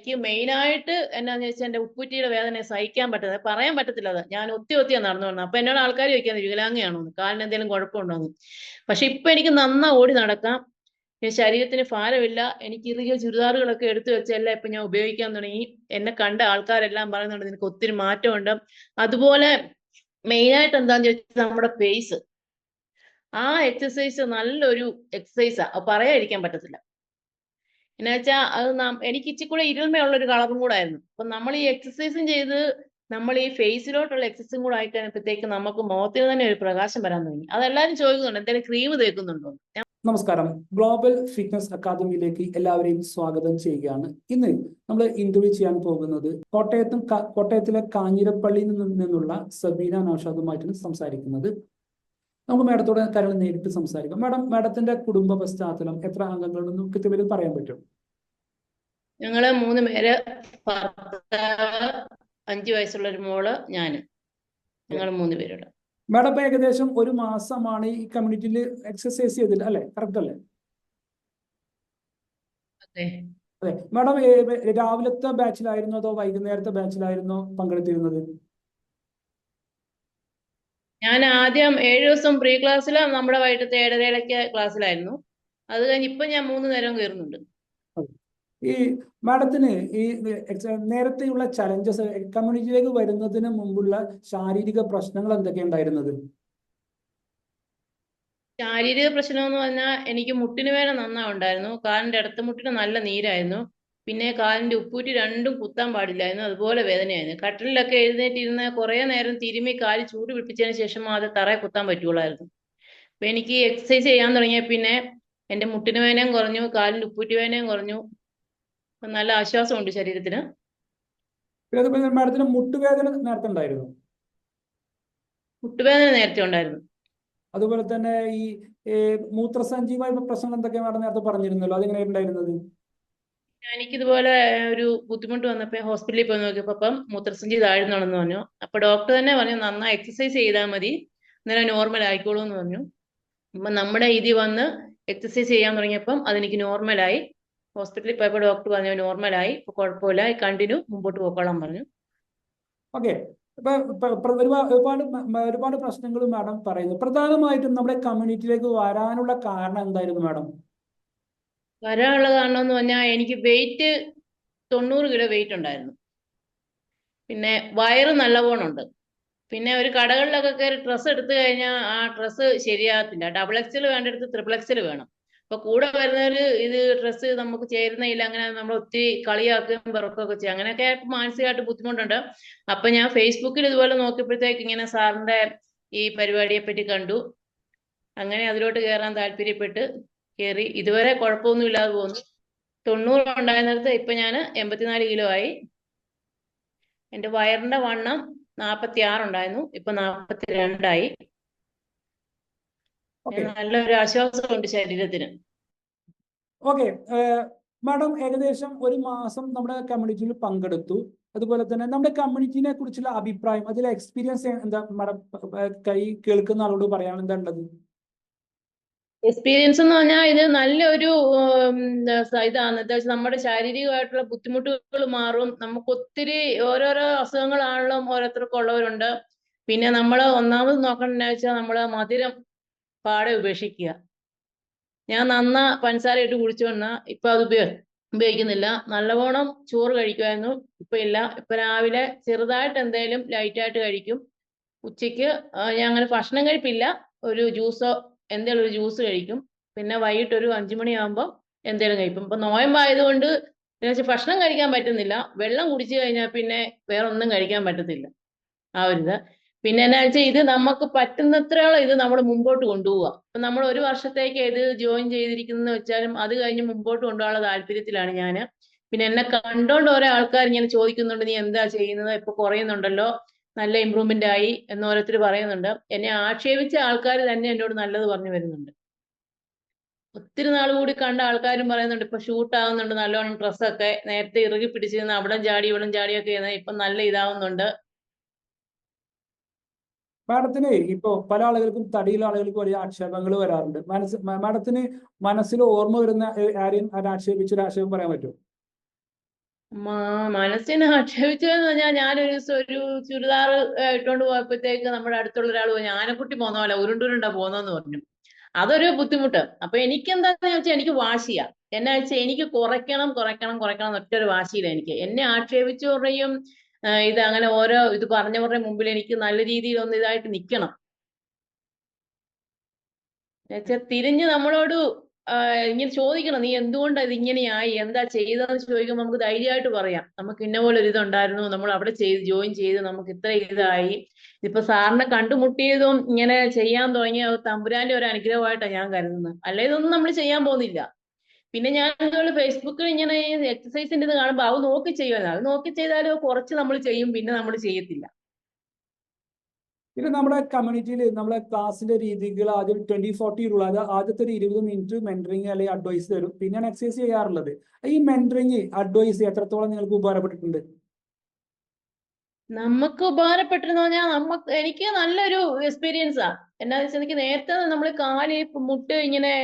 എനിക്ക് മെയിനായിട്ട് എന്നാന്ന് ചോദിച്ചാൽ എന്റെ ഉപ്പുറ്റിയുടെ വേദന സഹിക്കാൻ പറ്റുന്നത് പറയാൻ പറ്റത്തില്ല അത്. ഞാൻ ഒത്തി ഒത്തിയാ നടന്നു വന്നത്. അപ്പൊ എന്നോട് ആൾക്കാർ ചോദിക്കാൻ വികലാംഗയാണോ കാലിന് എന്തെങ്കിലും കുഴപ്പമുണ്ടോ എന്ന് പക്ഷെ ഇപ്പൊ എനിക്ക് നന്നാ ഓടി നടക്കാം. ശരീരത്തിന് ഭാരമില്ല. എനിക്ക് ഇറുകിയ ചുരിദാറുകളൊക്കെ എടുത്തു വെച്ചെല്ലാം ഇപ്പൊ ഞാൻ ഉപയോഗിക്കാൻ തുടങ്ങി. എന്നെ കണ്ട ആൾക്കാരെല്ലാം പറയുന്നുണ്ട് നിനക്ക് ഒത്തിരി മാറ്റമുണ്ട്. അതുപോലെ മെയിനായിട്ട് എന്താന്ന് ചോദിച്ചാൽ നമ്മുടെ ഫേസ് ആ എക്സസൈസ് നല്ലൊരു എക്സസൈസാ പറയാതിരിക്കാൻ പറ്റത്തില്ല. എന്നാ വെച്ചാ അത് നാം എനിക്ക് ഇച്ചിരി കൂടെ ഇരുമയുള്ള ഒരു കളറും കൂടെ ആയിരുന്നു അപ്പൊ നമ്മൾ ഈ എക്സസൈസും ചെയ്ത് നമ്മൾ ഈ ഫേസിലോട്ടുള്ള എക്സസൈസും കൂടെ ആയി കഴിഞ്ഞപ്പോഴത്തേക്ക് നമുക്ക് മുഖത്തിന് തന്നെ ഒരു പ്രകാശം വരാൻ തുടങ്ങി. അതെല്ലാവരും ചോദിക്കുന്നുണ്ട് എന്തെങ്കിലും ക്രീം തേക്കുന്നുണ്ടോ? നമസ്കാരം. ഗ്ലോബൽ ഫിറ്റ്നസ് അക്കാദമിയിലേക്ക് എല്ലാവരെയും സ്വാഗതം ചെയ്യുകയാണ്. ഇന്ന് നമ്മൾ ഇന്റർവ്യൂ ചെയ്യാൻ പോകുന്നത് കോട്ടയത്തും കോട്ടയത്തിലെ കാഞ്ഞിരപ്പള്ളിയിൽ നിന്നുള്ള സബീന നൌഷാദുമായിട്ടാണ് സംസാരിക്കുന്നത്. നമുക്ക് മാഡത്തോട് കാര്യങ്ങൾ നേരിട്ട് സംസാരിക്കാം. മാഡം മാഡത്തിന്റെ കുടുംബ പശ്ചാത്തലം എത്ര അംഗങ്ങളുണ്ടെന്ന് കൃത്യമായി പറയാൻ പറ്റും? ഞങ്ങൾ മൂന്ന് പേര് ഭർത്താവ് അഞ്ചു വയസ്സുള്ള ഒരു മോൾ ഞാൻ. ഞങ്ങൾ മൂന്ന് പേരുണ്ട് മാഡം ഇപ്പൊ ഏകദേശം ഒരു മാസമാണ് ഈ കമ്മ്യൂണിറ്റിയിൽ എക്സസൈസ് ചെയ്തില്ല അല്ലെ? കറക്റ്റ് അല്ലേ? അതെ. മാഡം രാവിലത്തെ ബാച്ചിലായിരുന്നോ അതോ വൈകുന്നേരത്തെ ബാച്ചിലായിരുന്നോ പങ്കെടുത്തിരുന്നത്? ഞാൻ ആദ്യം ഏഴു ദിവസം പ്രീ ക്ലാസ്സിൽ നമ്മുടെ വൈകിട്ടത്തെ ഏഴരയിലൊക്കെ ക്ലാസ്സിലായിരുന്നു അത് കഴിഞ്ഞ് ഇപ്പൊ ഞാൻ മൂന്ന് നേരം കയറുന്നുണ്ട്. ഈ മാഡത്തിന് ഈ നേരത്തെയുള്ള ചലഞ്ചസ് കമ്മ്യൂണിറ്റിയിലേക്ക് വരുന്നതിന് മുമ്പുള്ള ശാരീരിക പ്രശ്നങ്ങൾ എന്തൊക്കെ ഉണ്ടായിരുന്നത്? ശാരീരിക പ്രശ്നം എന്ന് പറഞ്ഞാൽ എനിക്ക് മുട്ടിന് വേദന നന്നാ ഉണ്ടായിരുന്നു. കാലിന്റെ ഇടത്ത് മുട്ടിന് നല്ല നീരായിരുന്നു. പിന്നെ കാലിന്റെ ഉപ്പൂറ്റി രണ്ടും കുത്താൻ പാടില്ലായിരുന്നു. അതുപോലെ വേദനയായിരുന്നു. കട്ടിലൊക്കെ എഴുന്നേറ്റിരുന്ന് കുറേ നേരം തിരുമ്മി കാലി ചൂട് പിടിപ്പിച്ചതിന് ശേഷം അത് തറയെ കുത്താൻ പറ്റുള്ളായിരുന്നു അപ്പൊ എനിക്ക് എക്സസൈസ് ചെയ്യാൻ തുടങ്ങിയ പിന്നെ എന്റെ മുട്ടിന് വേദനയും കുറഞ്ഞു കാലിന്റെ ഉപ്പൂറ്റി വേദനയും കുറഞ്ഞു. നല്ല ആശ്വാസമുണ്ട് ശരീരത്തിന്. പിന്നെ അതുപോലെ മാഡത്തിന് മുട്ടുവേദന നേരത്തെ ഉണ്ടായിരുന്നു? മുട്ടുവേദന നേരത്തെ ഉണ്ടായിരുന്നു. അതുപോലെ തന്നെ ഈ മൂത്രസഞ്ചിയുമായി പ്രശ്നം എന്തൊക്കെയാണ് മാഡം നേരത്തെ പറഞ്ഞിരുന്നല്ലോ? അതെങ്ങനെ ഉണ്ടായിരുന്നത്? എനിക്കിതുപോലെ ഒരു ബുദ്ധിമുട്ട് വന്നപ്പോ ഹോസ്പിറ്റലിൽ പോയി നോക്കിയപ്പോ അപ്പം മൂത്രസഞ്ചി താഴ്ന്നാണെന്ന് പറഞ്ഞു. അപ്പൊ ഡോക്ടർ തന്നെ പറഞ്ഞു നന്നായി എക്സസൈസ് ചെയ്താൽ മതി. അന്നേരം നോർമൽ ആയിക്കോളൂ എന്ന് പറഞ്ഞു. അപ്പൊ നമ്മുടെ ഇതിൽ വന്ന് എക്സസൈസ് ചെയ്യാൻ തുടങ്ങിയപ്പം അതെനിക്ക് നോർമലായി ഹോസ്പിറ്റലിൽ പോയപ്പോൾ ഡോക്ടർ പറഞ്ഞു നോർമലായി ഇപ്പൊ കുഴപ്പമില്ല. കണ്ടിന്യൂ മുമ്പോട്ട് പോക്കോളാൻ പറഞ്ഞു. ഓക്കെ. ഇപ്പൊ ഒരുപാട് ഒരുപാട് പ്രശ്നങ്ങൾ മാഡം പറയുന്നു. പ്രധാനമായിട്ടും നമ്മുടെ കമ്മ്യൂണിറ്റിയിലേക്ക് വരാനുള്ള കാരണം എന്തായിരുന്നു മാഡം? വരാനുള്ള കാരണം എന്ന് പറഞ്ഞാൽ എനിക്ക് വെയിറ്റ് തൊണ്ണൂറ് കിലോ വെയിറ്റ് ഉണ്ടായിരുന്നു. പിന്നെ വയറ് നല്ല ഉണ്ട്. പിന്നെ ഒരു കടകളിലൊക്കെ കയറി ഡ്രസ്സ് എടുത്തു കഴിഞ്ഞാൽ ആ ഡ്രസ്സ് ശരിയാകത്തില്ല. ഡബിൾ എക്സൽ വേണ്ടടുത്ത് ട്രിപ്പിൾ എക്സൽ വേണം. അപ്പൊ കൂടെ വരുന്നവര് ഇത് ഡ്രസ്സ് നമുക്ക് ചേരുന്നില്ല അങ്ങനെ നമ്മൾ ഒത്തിരി കളിയാക്കുകയും പിറക്കുകയൊക്കെ ചെയ്യും. അങ്ങനെയൊക്കെ മാനസികമായിട്ട് ബുദ്ധിമുട്ടുണ്ട്. അപ്പൊ ഞാൻ ഫേസ്ബുക്കിൽ ഇതുപോലെ നോക്കിയപ്പോഴത്തേക്ക് ഇങ്ങനെ സാറിന്റെ ഈ പരിപാടിയെ പറ്റി കണ്ടു. അങ്ങനെ അതിലോട്ട് കയറാൻ താല്പര്യപ്പെട്ട് കയറി ഇതുവരെ കുഴപ്പമൊന്നും ഇല്ലാതെ പോകുന്നു തൊണ്ണൂറ് ഉണ്ടായിരുന്നിടത്ത് ഇപ്പൊ ഞാൻ എൺപത്തിനാല് കിലോ ആയി. എന്റെ വയറിന്റെ വണ്ണം നാപ്പത്തി ആറുണ്ടായിരുന്നു ഇപ്പൊ നാപ്പത്തി രണ്ടായി നല്ലൊരു ആശ്വാസമുണ്ട് ശരീരത്തിന്. ഓക്കെ മാഡം ഏകദേശം ഒരു മാസം നമ്മുടെ കമ്മ്യൂണിറ്റിയിൽ പങ്കെടുത്തു. അതുപോലെ തന്നെ നമ്മുടെ കമ്മ്യൂണിറ്റിനെ കുറിച്ചുള്ള അഭിപ്രായം അതിലെ എക്സ്പീരിയൻസ് എന്താ മാഡം കൈ കേൾക്കുന്ന ആളോട് പറയാൻ എന്താ ഉള്ളത്? എക്സ്പീരിയൻസ് എന്ന് പറഞ്ഞാൽ ഇത് നല്ലൊരു ഇതാണ്. എന്താ നമ്മുടെ ശാരീരികമായിട്ടുള്ള ബുദ്ധിമുട്ടുകൾ മാറും. നമുക്ക് ഒത്തിരി ഓരോരോ അസുഖങ്ങളാണല്ലോ ഓരോരുത്തർക്കും ഉള്ളവരുണ്ട്. പിന്നെ നമ്മൾ ഒന്നാമത് നോക്കണ്ടെന്ന് വെച്ചാൽ നമ്മൾ മധുരം പാടെ ഉപേക്ഷിക്കുക. ഞാൻ നന്ന പഞ്ചസാര ഇട്ട് കുടിച്ചു വന്ന ഇപ്പൊ അത് ഉപയോഗ ഉപയോഗിക്കുന്നില്ല. നല്ലവണ്ണം ചോറ് കഴിക്കുമായിരുന്നു. ഇപ്പൊ ഇല്ല. ഇപ്പൊ രാവിലെ ചെറുതായിട്ട് എന്തേലും ലൈറ്റായിട്ട് കഴിക്കും. ഉച്ചയ്ക്ക് ഞാൻ അങ്ങനെ ഭക്ഷണം കഴിപ്പില്ല. ഒരു ജ്യൂസോ എന്തേലും ഒരു ജ്യൂസ് കഴിക്കും. പിന്നെ വൈകിട്ട് ഒരു അഞ്ചു മണിയാകുമ്പോൾ എന്തേലും കഴിക്കും. ഇപ്പൊ നോയമ്പായതുകൊണ്ട് എന്ന് വെച്ചാൽ ഭക്ഷണം കഴിക്കാൻ പറ്റുന്നില്ല. വെള്ളം കുടിച്ചു കഴിഞ്ഞാൽ പിന്നെ വേറെ ഒന്നും കഴിക്കാൻ പറ്റത്തില്ല. ആ ഒരു ഇത്. പിന്നെ എന്നാ വെച്ചാൽ ഇത് നമുക്ക് പറ്റുന്നത്രയോളം ഇത് നമ്മൾ മുമ്പോട്ട് കൊണ്ടുപോവുക ഇപ്പൊ നമ്മൾ ഒരു വർഷത്തേക്ക് ഇത് ജോയിൻ ചെയ്തിരിക്കുന്ന വെച്ചാലും അത് കഴിഞ്ഞ് മുമ്പോട്ട് കൊണ്ടുപോകാനുള്ള താല്പര്യത്തിലാണ് ഞാൻ പിന്നെ എന്നെ കണ്ടോണ്ട് ഓരോ ആൾക്കാർ ഇങ്ങനെ ചോദിക്കുന്നുണ്ട് നീ എന്താ ചെയ്യുന്നത്? ഇപ്പൊ കുറയുന്നുണ്ടല്ലോ. നല്ല ഇമ്പ്രൂവ്മെന്റ് ആയി എന്ന് ഓരോരുത്തർ പറയുന്നുണ്ട്. എന്നെ ആക്ഷേപിച്ച ആൾക്കാർ തന്നെ എന്നോട് നല്ലത് പറഞ്ഞു വരുന്നുണ്ട്. ഒത്തിരി നാൾ കൂടി കണ്ട ആൾക്കാരും പറയുന്നുണ്ട് ഇപ്പൊ ഷൂട്ട് ആവുന്നുണ്ട് നല്ലോണം ഡ്രസ്സൊക്കെ നേരത്തെ ഇറുകി പിടിച്ചിരുന്ന അവിടെ ചാടി ഇവിടെ ചാടിയൊക്കെ ഇപ്പൊ നല്ല ഇതാവുന്നുണ്ട്. മാഡത്തിന് ഇപ്പോ പല ആളുകൾക്കും തടിയിലെ ആളുകൾക്ക് വലിയ ആക്ഷേപങ്ങൾ വരാറുണ്ട്. മനസ്സ് മാഡത്തിന് മനസ്സിൽ ഓർമ്മ വരുന്ന ആരെയും ആക്ഷേപിച്ചൊരു ആക്ഷേപം പറയാൻ പറ്റുമോ? മാ- മനസ്സിനെ ആക്ഷേപിച്ചതെന്ന് പറഞ്ഞാൽ ഞാനൊരു ഒരു ചുരിദാർ ഇട്ടുകൊണ്ട് പോയപ്പോഴത്തേക്ക് നമ്മുടെ അടുത്തുള്ള ഒരാൾ പറഞ്ഞു ആനക്കുട്ടി പോന്ന പോലെ ഉരുണ്ടുരുണ്ടാ പോന്നെന്ന് പറഞ്ഞു. അതൊരു ബുദ്ധിമുട്ട്. അപ്പൊ എനിക്ക് എന്താന്ന് വെച്ചാൽ എനിക്ക് വാശിയാ. എന്നാ വെച്ചാൽ എനിക്ക് കുറയ്ക്കണം കുറയ്ക്കണം കുറയ്ക്കണം എന്നൊറ്റൊരു വാശിയില്ല എനിക്ക്. എന്നെ ആക്ഷേപിച്ചവരുടെയും ഇത് അങ്ങനെ ഓരോ ഇത് പറഞ്ഞവരുടെ മുമ്പിൽ എനിക്ക് നല്ല രീതിയിൽ ഒന്ന് ഇതായിട്ട് നിൽക്കണം എന്നുവെച്ചാൽ തിരിഞ്ഞ് നമ്മളോട് ഇങ്ങനെ ചോദിക്കണം നീ എന്തുകൊണ്ടാ ഇത് ഇങ്ങനെയായി എന്താ ചെയ്തതെന്ന് ചോദിക്കുമ്പോൾ നമുക്ക് ധൈര്യമായിട്ട് പറയാം. നമുക്ക് ഇന്ന പോലെ ഒരു ഇതുണ്ടായിരുന്നു. നമ്മൾ അവിടെ ചെയ്ത് ജോയിൻ ചെയ്ത് നമുക്ക് ഇത്ര ഇതായി. ഇപ്പൊ സാറിനെ കണ്ടുമുട്ടിയതും ഇങ്ങനെ ചെയ്യാൻ തുടങ്ങിയ തമ്പുരാന്റെ ഒരു അനുഗ്രഹമായിട്ടാണ് ഞാൻ കരുതുന്നത്. അല്ലെ ഇതൊന്നും നമ്മൾ ചെയ്യാൻ പോകുന്നില്ല. പിന്നെ ഞാൻ ഇതുപോലെ ഫേസ്ബുക്കിൽ ഇങ്ങനെ എക്സസൈസിന്റെ ഇത് കാണുമ്പോൾ അത് നോക്കി ചെയ്യുമല്ലോ അത് നോക്കി ചെയ്താലും കുറച്ച് നമ്മൾ ചെയ്യും പിന്നെ നമ്മൾ ചെയ്യത്തില്ല. പിന്നെ നമ്മുടെ കമ്മ്യൂണിറ്റിയിൽ നമ്മുടെ ക്ലാസ്സിന്റെ രീതികൾ ആദ്യം ട്വന്റി ഫോർട്ടി റൂൾ അതായത് ആദ്യത്തെ ഒരു ഇരുപത് മിനിറ്റ് മെന്ററിങ് അല്ലെങ്കിൽ അഡ്വൈസ് തരും. പിന്നെയാണ് എക്സസൈസ് ചെയ്യാറുള്ളത്. ഈ മെന്ററിങ് അഡ്വൈസ് എത്രത്തോളം നിങ്ങൾക്ക് ഉപകാരപ്പെട്ടിട്ടുണ്ട്? നമുക്ക് ഉപകാരപ്പെട്ടെന്ന് പറഞ്ഞാൽ നമുക്ക് എനിക്ക് നല്ലൊരു എക്സ്പീരിയൻസാ എന്നാന്ന് വെച്ചാൽ എനിക്ക് നേരത്തെ നമ്മൾ കാൽ മുട്ട് ഇങ്ങനെ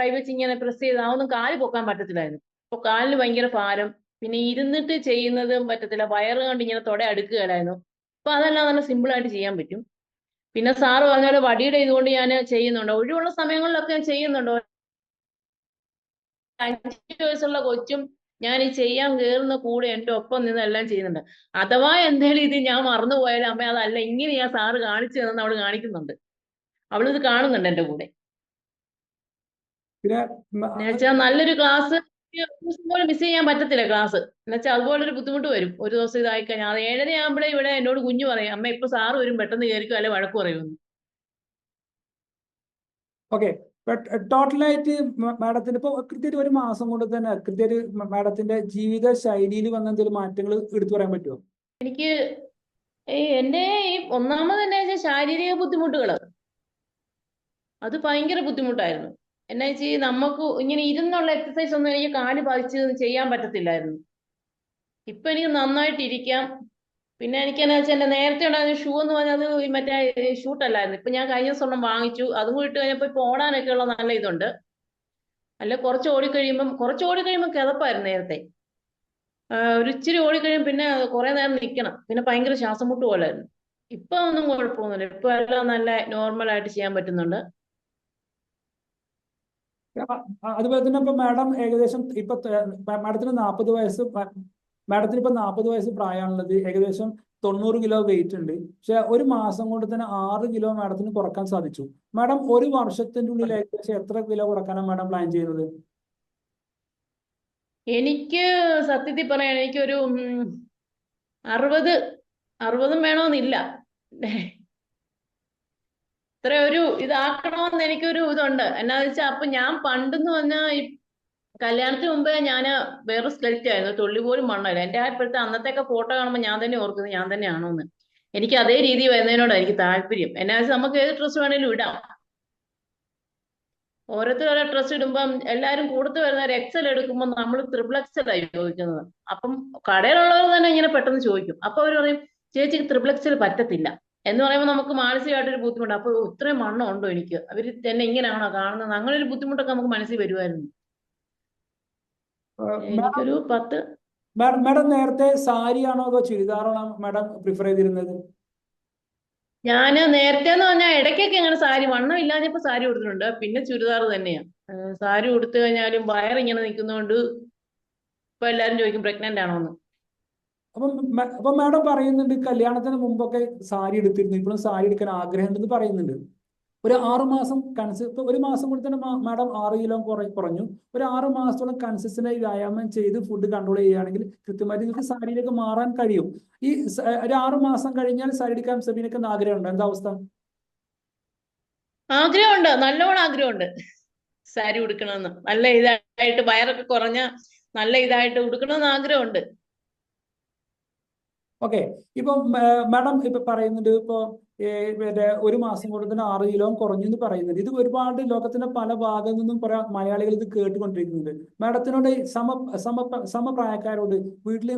കൈവച്ച് ഇങ്ങനെ പ്രസ് ചെയ്ത് അതൊന്നും കാൽ പൊക്കാൻ പറ്റത്തില്ലായിരുന്നു. അപ്പൊ കാലിന് ഭയങ്കര ഭാരം പിന്നെ ഇരുന്നിട്ട് ചെയ്യുന്നതും പറ്റത്തില്ല. വയറ് കൊണ്ട് ഇങ്ങനെ തൊട അടുക്കുകയില്ലായിരുന്നു അപ്പൊ അതെല്ലാം നല്ല സിമ്പിൾ ആയിട്ട് ചെയ്യാൻ പറ്റും. പിന്നെ സാറ് പറഞ്ഞ പോലെ വടിയുടെ ഇതുകൊണ്ട് ഞാൻ ചെയ്യുന്നുണ്ട്. ഒഴിവുള്ള സമയങ്ങളിലൊക്കെ ഞാൻ ചെയ്യുന്നുണ്ട്. അഞ്ചു വയസ്സുള്ള കൊച്ചും ഞാൻ ഈ ചെയ്യാൻ കയറുന്ന കൂടെ എന്റെ ഒപ്പം നിന്ന് എല്ലാം ചെയ്യുന്നുണ്ട്. അഥവാ എന്തേലും ഇത് ഞാൻ മറന്നുപോയാലും അമ്മ അതല്ല ഇങ്ങനെ ഞാൻ സാറ് കാണിച്ചു തന്നെ അവൾ കാണിക്കുന്നുണ്ട്. അവളിത് കാണുന്നുണ്ട് എന്റെ കൂടെ. എന്നുവെച്ചാൽ നല്ലൊരു ക്ലാസ് പോലും മിസ് ചെയ്യാൻ പറ്റത്തില്ല ക്ലാസ് എന്നുവെച്ചാൽ അതുപോലെ ഒരു ബുദ്ധിമുട്ട് വരും. ഒരു ദിവസം ഇതായി കഴിഞ്ഞാൽ അത് ഏഴര ആകുമ്പോഴേ ഇവിടെ എന്നോട് കുഞ്ഞു പറയും അമ്മ ഇപ്പൊ സാറ് വരും പെട്ടെന്ന് കയറിക്കും അല്ലെ വഴക്ക് പറയുമെന്ന്. ഓക്കെ ടോട്ടലായിട്ട് മാഡത്തിന് ഇപ്പൊ കൃത്യമായിട്ട് ഒരു മാസം കൊണ്ട് തന്നെ കൃത്യമായിട്ട് മാഡത്തിന്റെ ജീവിത ശൈലിയിൽ വന്ന എന്തെങ്കിലും മാറ്റങ്ങൾ എടുത്തു പറയാൻ പറ്റുമോ എനിക്ക് എന്റെ ഈ ഒന്നാമത് തന്നെ ശാരീരിക ബുദ്ധിമുട്ടുകൾ അത് ഭയങ്കര ബുദ്ധിമുട്ടായിരുന്നു. എന്നാ വെച്ചാൽ നമുക്ക് ഇങ്ങനെ ഇരുന്നുള്ള എക്സസൈസ് ഒന്നും എനിക്ക് കാൽ ബാധിച്ച് ചെയ്യാൻ പറ്റത്തില്ലായിരുന്നു. ഇപ്പൊ എനിക്ക് നന്നായിട്ട് ഇരിക്കാം. പിന്നെ എനിക്ക് എന്നാ വെച്ചാൽ എന്റെ നേരത്തെ ഉണ്ടായിരുന്ന ഷൂ എന്ന് പറഞ്ഞാൽ അത് മറ്റേ ഷൂട്ടല്ലായിരുന്നു ഇപ്പൊ ഞാൻ കഴിഞ്ഞ ദിവസം വാങ്ങിച്ചു. അതും കൂടി ഇട്ട് കഴിഞ്ഞപ്പോ ഇപ്പൊ ഓടാനൊക്കെ ഉള്ള നല്ല ഇതുണ്ട്. അല്ല കുറച്ച് ഓടിക്കഴിയുമ്പം കുറച്ച് ഓടിക്കഴിയുമ്പോൾ കിതപ്പായിരുന്നു നേരത്തെ. ഒരു ഇച്ചിരി ഓടിക്കഴിയുമ്പോൾ പിന്നെ കുറെ നേരം നിൽക്കണം പിന്നെ ഭയങ്കര ശ്വാസം മുട്ട് പോലായിരുന്നു. ഇപ്പൊ ഒന്നും കുഴപ്പമൊന്നുമില്ല. ഇപ്പൊ എല്ലാം നല്ല നോർമൽ ആയിട്ട് ചെയ്യാൻ പറ്റുന്നുണ്ട്. അതുപോലെ തന്നെ ഇപ്പൊ മാഡം ഏകദേശം ഇപ്പൊ മാഡത്തിന് നാൽപ്പത് വയസ്സ് മാഡത്തിന് ഇപ്പൊ നാൽപ്പത് വയസ്സ് പ്രായമാണുള്ളത്. ഏകദേശം തൊണ്ണൂറ് കിലോ വെയിറ്റ് ഉണ്ട്. പക്ഷെ ഒരു മാസം കൊണ്ട് തന്നെ ആറ് കിലോ മാഡത്തിന് കുറയ്ക്കാൻ സാധിച്ചു. മാഡം ഒരു വർഷത്തിന്റെ ഉള്ളിൽ ഏകദേശം എത്ര കിലോ കുറക്കാനാണ് മാഡം പ്ലാൻ ചെയ്യുന്നത്? എനിക്ക് സത്യത്തിൽ പറയാൻ എനിക്കൊരു അറുപത് അറുപതും വേണമെന്നില്ല ഇത്ര ഒരു ഇതാക്കണമെന്ന് എനിക്കൊരു ഇതുണ്ട്. എന്നാ വെച്ചാൽ അപ്പൊ ഞാൻ പണ്ടെന്ന് പറഞ്ഞാൽ ഈ കല്യാണത്തിന് മുമ്പേ ഞാൻ വേറെ സ്കെൽറ്റ് ആയിരുന്നു തുള്ളി പോലും മണ്ണല്ല എന്റെ ആ ഇപ്പോഴത്തെ അന്നത്തെയൊക്കെ ഫോട്ടോ കാണുമ്പോൾ ഞാൻ തന്നെ ഓർക്കുന്നത് ഞാൻ തന്നെയാണോ എന്ന് എനിക്ക് അതേ രീതി വരുന്നതിനോടാണ് എനിക്ക് താല്പര്യം. എന്നാ വെച്ചാൽ നമുക്ക് ഏത് ഡ്രസ്സ് വേണേലും ഇടാം. ഓരോരുത്തർ ഓരോ ഡ്രസ്സ് ഇടുമ്പം എല്ലാരും കൂടുതൽ വരുന്ന ഒരു എക്സൽ എടുക്കുമ്പോൾ നമ്മൾ ത്രിപിൾ എക്സൽ ആയി ചോദിക്കുന്നത്. അപ്പം കടയിലുള്ളവർ തന്നെ ഇങ്ങനെ പെട്ടെന്ന് ചോദിക്കും. അപ്പൊ അവർ പറയും ചേച്ചിക്ക് ത്രിപിൾ എക്സൽ പറ്റത്തില്ല. എന്ന് പറയുമ്പോൾ നമുക്ക് മാനസികമായിട്ടൊരു ബുദ്ധിമുട്ട്. അപ്പൊ ഇത്രയും വണ്ണം ഉണ്ടോ എനിക്ക്? അവർ തന്നെ ഇങ്ങനെയാണോ കാണുന്നത്? അങ്ങനെ ഒരു ബുദ്ധിമുട്ടൊക്കെ നമുക്ക് മനസ്സിൽ വരുമായിരുന്നു എനിക്കൊരു പത്ത് മാഡം നേരത്തെ സാരിയാണോ അതോ ചുരിദാറാണോ മാഡം പ്രിഫർ ചെയ്തിരുന്നത്? ഞാൻ നേരത്തെ എന്ന് പറഞ്ഞാൽ ഇടയ്ക്കൊക്കെ ഇങ്ങനെ സാരി വണ്ണം ഇല്ലാഞ്ഞപ്പോ സാരി കൊടുത്തിട്ടുണ്ട് പിന്നെ ചുരിദാർ തന്നെയാ. സാരി ഉടുത്തു കഴിഞ്ഞാലും വയറിങ്ങനെ നിൽക്കുന്നതുകൊണ്ട് ഇപ്പൊ എല്ലാരും ചോദിക്കും പ്രഗ്നന്റ് ആണോന്ന്? അപ്പം അപ്പൊ മാഡം പറയുന്നുണ്ട് കല്യാണത്തിന് മുമ്പൊക്കെ സാരി എടുത്തിരുന്നു. ഇപ്പോഴും സാരി എടുക്കാൻ ആഗ്രഹം ഉണ്ടെന്ന് പറയുന്നുണ്ട്. ഒരു ആറു മാസം കൺസി ഒരു മാസം കൂടി തന്നെ മാഡം ആറ് കിലോ കുറ കുറഞ്ഞു. ഒരു ആറ് മാസത്തോളം കൺസിസ്റ്റന്റ് വ്യായാമം ചെയ്ത് ഫുഡ് കൺട്രോൾ ചെയ്യുകയാണെങ്കിൽ കൃത്യമായിട്ട് നിങ്ങൾക്ക് സാരിയിലേക്ക് മാറാൻ കഴിയും. ഈ ഒരു ആറു മാസം കഴിഞ്ഞാൽ സാരി എടുക്കാൻ സെമിനൊക്കെ ആഗ്രഹം ഉണ്ടോ എന്താ അവസ്ഥ? ആഗ്രഹമുണ്ട്. നല്ലോണം ആഗ്രഹമുണ്ട്. സാരി ഉടുക്കണമെന്ന്. നല്ല ഇതായിട്ട് വയറൊക്കെ കുറഞ്ഞ നല്ല ഇതായിട്ട് ഉടുക്കണമെന്ന് ആഗ്രഹമുണ്ട്. ഓക്കെ ഇപ്പം മാഡം ഇപ്പൊ പറയുന്നുണ്ട് ഇപ്പോ ഒരു മാസം കൊണ്ട് തന്നെ ആറ് കിലോ കുറഞ്ഞു എന്ന് പറയുന്നുണ്ട്. ഇത് ഒരുപാട് ലോകത്തിന്റെ പല ഭാഗത്തു നിന്നും കുറെ മലയാളികൾ ഇത് കേട്ടുകൊണ്ടിരിക്കുന്നുണ്ട്. മാഡത്തിനോട് സമ സമ സമപ്രായക്കാരോട് വീട്ടിൽ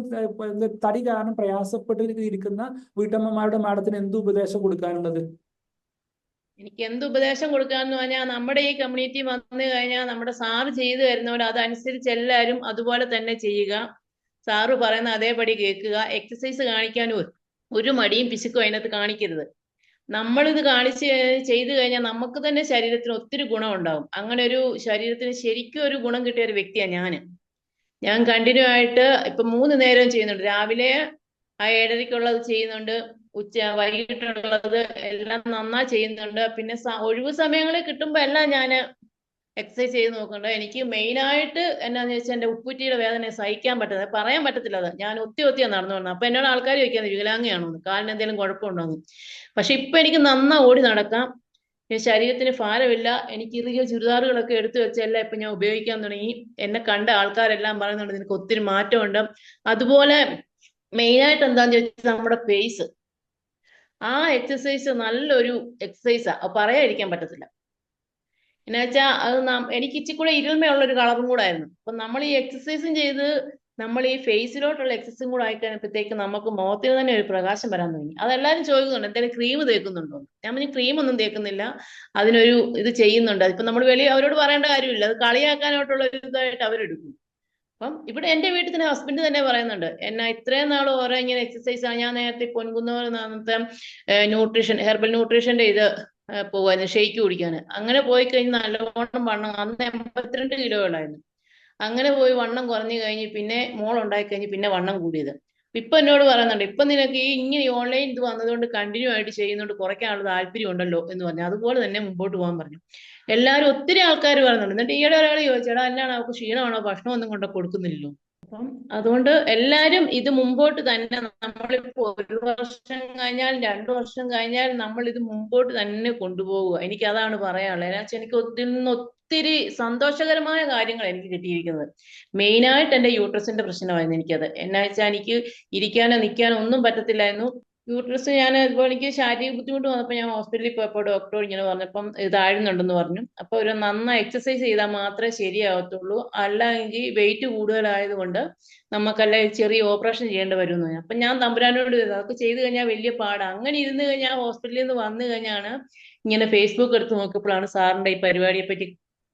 തടി കാരണം പ്രയാസപ്പെട്ട് ഇരിക്കുന്ന വീട്ടമ്മമാരുടെ മാഡത്തിന് എന്ത് ഉപദേശം കൊടുക്കാനുള്ളത്? എനിക്ക് എന്ത് ഉപദേശം കൊടുക്കാന്ന് പറഞ്ഞാൽ നമ്മുടെ ഈ കമ്മ്യൂണിറ്റി വന്നു കഴിഞ്ഞാൽ നമ്മുടെ സാറ് ചെയ്തു തരുന്നവർ അതനുസരിച്ച് എല്ലാവരും അതുപോലെ തന്നെ ചെയ്യുക. സാറ് പറയുന്ന അതേപടി കേൾക്കുക. എക്സസൈസ് കാണിക്കാൻ ഒരു- മടിയും പിശുക്കും അതിനകത്ത് കാണിക്കരുത്. നമ്മളിത് കാണിച്ച് ചെയ്തു കഴിഞ്ഞാൽ നമുക്ക് തന്നെ ശരീരത്തിന് ഒത്തിരി ഗുണം ഉണ്ടാവും അങ്ങനെ ഒരു ശരീരത്തിന് ശരിക്കും ഒരു ഗുണം കിട്ടിയ ഒരു വ്യക്തിയാണ് ഞാൻ ഞാൻ കണ്ടിന്യൂ ആയിട്ട് ഇപ്പൊ മൂന്ന് നേരം ചെയ്യുന്നുണ്ട്. രാവിലെ ആ ഏഴരയ്ക്കുള്ളത് ചെയ്യുന്നുണ്ട്. ഉച്ച വൈകിട്ടുള്ളത് എല്ലാം നന്നാ ചെയ്യുന്നുണ്ട്. പിന്നെ ഒഴിവ് സമയങ്ങളിൽ കിട്ടുമ്പോ എല്ലാം ഞാൻ എക്സസൈസ് ചെയ്ത് നോക്കണ്ട. എനിക്ക് മെയിൻ ആയിട്ട് എന്നാന്ന് വെച്ചാൽ എന്റെ ഉപ്പുറ്റിയുടെ വേദന സഹിക്കാൻ പറ്റുന്നത് പറയാൻ പറ്റത്തില്ല അത്. ഞാൻ ഒത്തി ഒത്തിയാ നടന്നു വന്നത്. അപ്പൊ എന്നോട് ആൾക്കാർ ചോദിക്കുന്നത് വികലാംഗയാണോ എന്ന് കാലിന് എന്തെങ്കിലും കുഴപ്പമുണ്ടോന്ന്. പക്ഷെ ഇപ്പൊ എനിക്ക് നന്നാ ഓടി നടക്കാം. ശരീരത്തിന് ഭാരമില്ല. എനിക്ക് ഇറുകിയ ചുരിദാറുകളൊക്കെ എടുത്തു വെച്ചെല്ലാം ഇപ്പൊ ഞാൻ ഉപയോഗിക്കാൻ തുടങ്ങി. എന്നെ കണ്ട ആൾക്കാരെല്ലാം പറയുന്നുണ്ട് നിനക്ക് ഒത്തിരി മാറ്റമുണ്ട്. അതുപോലെ മെയിൻ ആയിട്ട് എന്താന്ന് ചോദിച്ചാൽ നമ്മുടെ ഫേസ് ആ എക്സസൈസ് നല്ലൊരു എക്സസൈസാ പറയാതിരിക്കാൻ പറ്റത്തില്ല. എന്നാ വെച്ചാൽ അത് നാം- എനിക്ക് ഇച്ചിരി കൂടെ ഇരുമയുള്ള ഒരു കളറും കൂടെ ആയിരുന്നു അപ്പൊ നമ്മൾ ഈ എക്സസൈസും ചെയ്ത് നമ്മൾ ഈ ഫേസിലോട്ടുള്ള എക്സസൈസും കൂടെ ആയിക്കഴിഞ്ഞപ്പോഴത്തേക്ക് നമുക്ക് മുഖത്തിന് തന്നെ ഒരു പ്രകാശം വരാൻ തുടങ്ങി. അതെല്ലാവരും ചോദിക്കുന്നുണ്ട് എന്തെങ്കിലും ക്രീം തേക്കുന്നുണ്ടോ? ഞാൻ പറഞ്ഞു ക്രീം ഒന്നും തേക്കുന്നില്ല. അതിനൊരു ഇത് ചെയ്യുന്നുണ്ട്. അതിപ്പോ നമ്മൾ വെളിയിൽ അവരോട് പറയേണ്ട കാര്യമില്ല. അത് കളിയാക്കാനായിട്ടുള്ള ഒരു ഇതായിട്ട് അവരെടുക്കും. അപ്പം ഇവിടെ എന്റെ വീട്ടിൽ തന്നെ ഹസ്ബൻഡ് തന്നെ പറയുന്നുണ്ട് എന്നാ ഇത്രയും നാൾ ഓരോ ഇങ്ങനെ എക്സസൈസ് ഞാൻ നേരത്തെ പൊൻകുന്നവർ നാളത്തെ ന്യൂട്രീഷൻ ഹെർബൽ ന്യൂട്രീഷന്റെ ഇത് പോവായിരുന്നു ഷെയ്ക്ക് കുടിക്കാന് അങ്ങനെ പോയി കഴിഞ്ഞ് നല്ലവണ്ണം വണ്ണം അന്ന് എൺപത്തിരണ്ട് കിലോ ഉള്ളായിരുന്നു. അങ്ങനെ പോയി വണ്ണം കുറഞ്ഞു കഴിഞ്ഞ് പിന്നെ മോൾ ഉണ്ടായി കഴിഞ്ഞ് പിന്നെ വണ്ണം കൂടിയത്. ഇപ്പൊ എന്നോട് പറയുന്നുണ്ട് ഇപ്പൊ നിനക്ക് ഈ ഇങ്ങനെ ഓൺലൈൻ ഇത് വന്നതുകൊണ്ട് കണ്ടിന്യൂ ആയിട്ട് ചെയ്യുന്നതുകൊണ്ട് കുറയ്ക്കാനുള്ള താല്പര്യം ഉണ്ടല്ലോ എന്ന് പറഞ്ഞു. അതുപോലെ തന്നെ മുമ്പോട്ട് പോകാൻ പറഞ്ഞു. എല്ലാവരും ഒത്തിരി ആൾക്കാർ പറയുന്നുണ്ട്. എന്നിട്ട് ഈയിടെ ഒരാൾ ചോദിച്ചേടാ എന്നാണ് അവർക്ക് ക്ഷീണമാണോ? ഭക്ഷണം ഒന്നും കൊണ്ട് കൊടുക്കുന്നില്ലല്ലോ. അപ്പം അതുകൊണ്ട് എല്ലാരും ഇത് മുമ്പോട്ട് തന്നെ നമ്മളിപ്പോ ഒരു വർഷം കഴിഞ്ഞാൽ രണ്ടു വർഷം കഴിഞ്ഞാൽ നമ്മൾ ഇത് മുമ്പോട്ട് തന്നെ കൊണ്ടുപോകുക എനിക്ക് അതാണ് പറയാനുള്ളത്. എന്നാ വെച്ചാൽ എനിക്ക് ഇതിൽ ഒത്തിരി സന്തോഷകരമായ കാര്യങ്ങൾ എനിക്ക് കിട്ടിയിരിക്കുന്നത്. മെയിനായിട്ട് എന്റെ യൂട്രസിന്റെ പ്രശ്നമായിരുന്നു എനിക്കത്. എന്നാ വെച്ചാൽ എനിക്ക് ഇരിക്കാനോ നിൽക്കാനോ ഒന്നും പറ്റത്തില്ലായിരുന്നു. യൂട്രസ് ഞാൻ ഇതുപോലെ എനിക്ക് ശാരീരിക ബുദ്ധിമുട്ട് വന്നപ്പോൾ ഞാൻ ഹോസ്പിറ്റലിൽ പോയപ്പോൾ ഡോക്ടർ ഇങ്ങനെ പറഞ്ഞപ്പം ഇത് ആഴുന്നുണ്ടെന്ന് പറഞ്ഞു. അപ്പൊ ഒരു നന്നായി എക്സസൈസ് ചെയ്താൽ മാത്രമേ ശരിയാവത്തുള്ളൂ. അല്ലെങ്കിൽ വെയിറ്റ് കൂടുതലായതുകൊണ്ട് നമുക്കല്ല ചെറിയ ഓപ്പറേഷൻ ചെയ്യേണ്ടി വരുന്നു അപ്പൊ ഞാൻ തമ്പുരാനോട് അതൊക്കെ ചെയ്തു കഴിഞ്ഞാൽ വലിയ പാടാണ് അങ്ങനെ ഇരുന്ന് കഴിഞ്ഞാൽ ഹോസ്പിറ്റലിൽ നിന്ന് വന്നു കഴിഞ്ഞാണ് ഇങ്ങനെ ഫേസ്ബുക്ക് എടുത്ത് നോക്കിയപ്പോഴാണ് സാറിന്റെ ഈ പരിപാടിയെ പറ്റി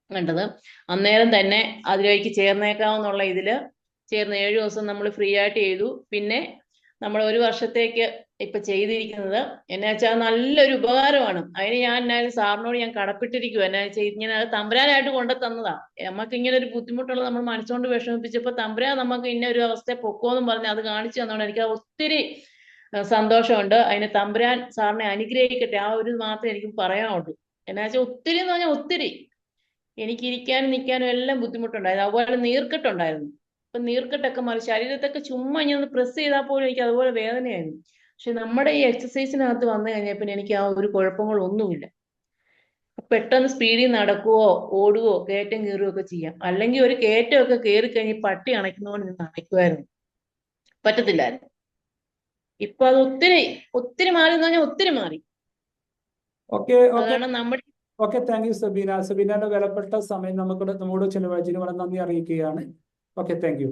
കണ്ടത്. അന്നേരം തന്നെ അതിലേക്ക് ചേർന്നേക്കാവുന്നുള്ള ഇതിൽ ചേർന്ന് ഏഴു ദിവസം നമ്മൾ ഫ്രീ ആയിട്ട് ചെയ്തു. പിന്നെ നമ്മൾ ഒരു വർഷത്തേക്ക് ഇപ്പൊ ചെയ്തിരിക്കുന്നത്. എന്നാ വെച്ചാൽ നല്ലൊരു ഉപകാരമാണ്. അതിന് ഞാൻ എന്നാലും സാറിനോട് ഞാൻ കടപ്പെട്ടിരിക്കും എന്നാ വെച്ചാൽ ഇങ്ങനെ അത് തമ്പുരാനായിട്ട് കൊണ്ടു തന്നതാ നമുക്ക് ഇങ്ങനെ ഒരു ബുദ്ധിമുട്ടുള്ള നമ്മൾ മനസ്സുകൊണ്ട് വിഷമിപ്പിച്ചപ്പോ തമ്പുരാൻ നമുക്ക് ഇന്ന ഒരു അവസ്ഥ പൊക്കോന്നും പറഞ്ഞ് അത് കാണിച്ചു തന്നോണ്ട് എനിക്ക് ഒത്തിരി സന്തോഷമുണ്ട്. അതിന് തമ്പുരാൻ സാറിനെ അനുഗ്രഹിക്കട്ടെ. ആ ഒരു മാത്രം എനിക്ക് പറയാനുള്ളൂ. എന്നാ വെച്ചാൽ ഒത്തിരി എന്ന് പറഞ്ഞാൽ ഒത്തിരി. എനിക്ക് ഇരിക്കാനും നിൽക്കാനും എല്ലാം ബുദ്ധിമുട്ടുണ്ടായിരുന്നു. അതുപോലെ നീർക്കെട്ടുണ്ടായിരുന്നു. ഇപ്പൊ നീർക്കെട്ടൊക്കെ മാറി ശരീരത്തൊക്കെ ചുമ്മാ ഞാൻ ഒന്ന് പ്രസ് ചെയ്താൽ പോലും എനിക്ക് അതുപോലെ വേദനയായിരുന്നു. പക്ഷെ നമ്മുടെ ഈ എക്സസൈസിനകത്ത് വന്നു കഴിഞ്ഞാൽ പിന്നെ എനിക്ക് ആ ഒരു കുഴപ്പങ്ങളൊന്നുമില്ല. പെട്ടെന്ന് സ്പീഡിൽ നടക്കുവോ ഓടുവോ കയറ്റം കയറുകയോ ഒക്കെ ചെയ്യാം. അല്ലെങ്കിൽ ഒരു കയറ്റമൊക്കെ കയറി കഴിഞ്ഞ് പട്ടി അണയ്ക്കുന്നതുകൊണ്ട് നിന്ന് അണയ്ക്കുമായിരുന്നു. പറ്റത്തില്ലായിരുന്നു. ഇപ്പൊ അത് ഒത്തിരി ഒത്തിരി മാറി എന്ന് പറഞ്ഞാൽ ഒത്തിരി മാറി. അതാണ് നമ്മുടെ ഓക്കെ താങ്ക് യു സബീന. സബീനയുടെ വിലപ്പെട്ട സമയം നമുക്ക് നമ്മോട് ചെലവഴിച്ചതിന് വളരെ നന്ദി അറിയിക്കുകയാണ്. Okay thank U